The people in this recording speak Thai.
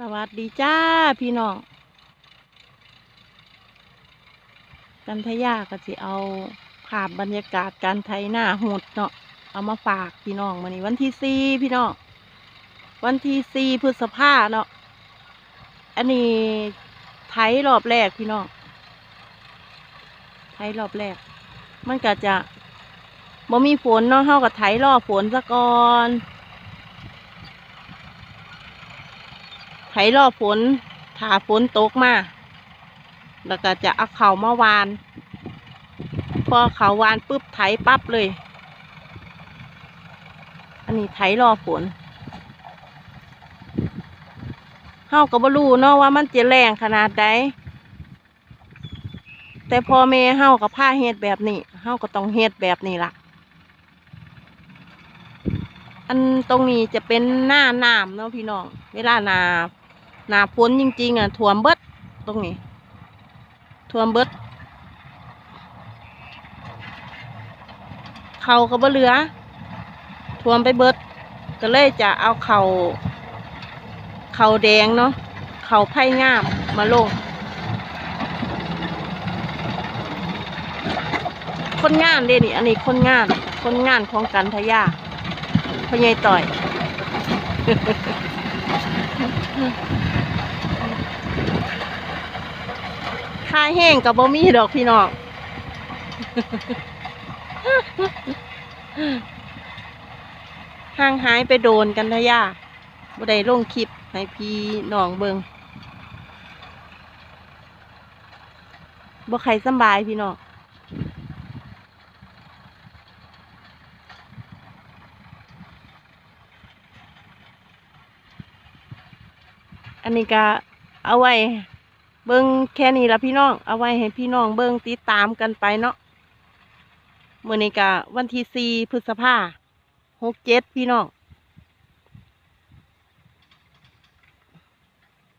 สวัสดีจ้าพี่น้องกันทยาก็สิเอาภาพบรรยากาศการไถหน้าหดเนาะเอามาฝากพี่น้องมานี่วันที่สี่พี่น้องวันที่สี่พฤษภาเนาะอันนี้ไถรอบแรกพี่น้องไถรอบแรก มันก็จะบ่มีฝนเนาะเฮาก็ไถรอบฝนซะก่อน ไถรอฝนถาฝนตกมาแล้วก็จะเอาเขามาวาน พอเขาวานปุ๊บไถปั๊บเลย อันนี้ไถรอฝนเฮาก็บ่รู้เนาะว่ามันจะแรงขนาดใดแต่พอแม่เฮากับผ้าเฮ็ดแบบนี้เฮาก็ต้องเฮ็ดแบบนี้ล่ะ อันตรงนี้จะเป็นหน้าน้ำเนาะพี่น้อง เวลาหนา หนาฝนจริงๆอะท่วมเบิดตรงนี้ท่วมเบิดเขาก็บ่เหลือท่วมไปเบิด ก็เลยจะเอาเขาเขาแดงเนาะเขาไผ่งามมาลง คนงานเด้นี่ อันนี้คนงาน คนงานของกันทยาพญายต่อย ค่าแห้งกับบ่มีดอกพี่น้องห่างหายไปโดนกันทะยาบ่ได้ลงคลิปให้พี่น้องเบิงบ่ใครสบายพี่น้อง อันนี้ก็เอาไว้เบิ้งแค่นี้ละพี่น้อง เอาไว้ให้พี่น้องเบิ้งติดตามกันไปเนาะเมื่อนี้ก็วันที่สี่พฤษภาหกเจ็ดพี่น้อง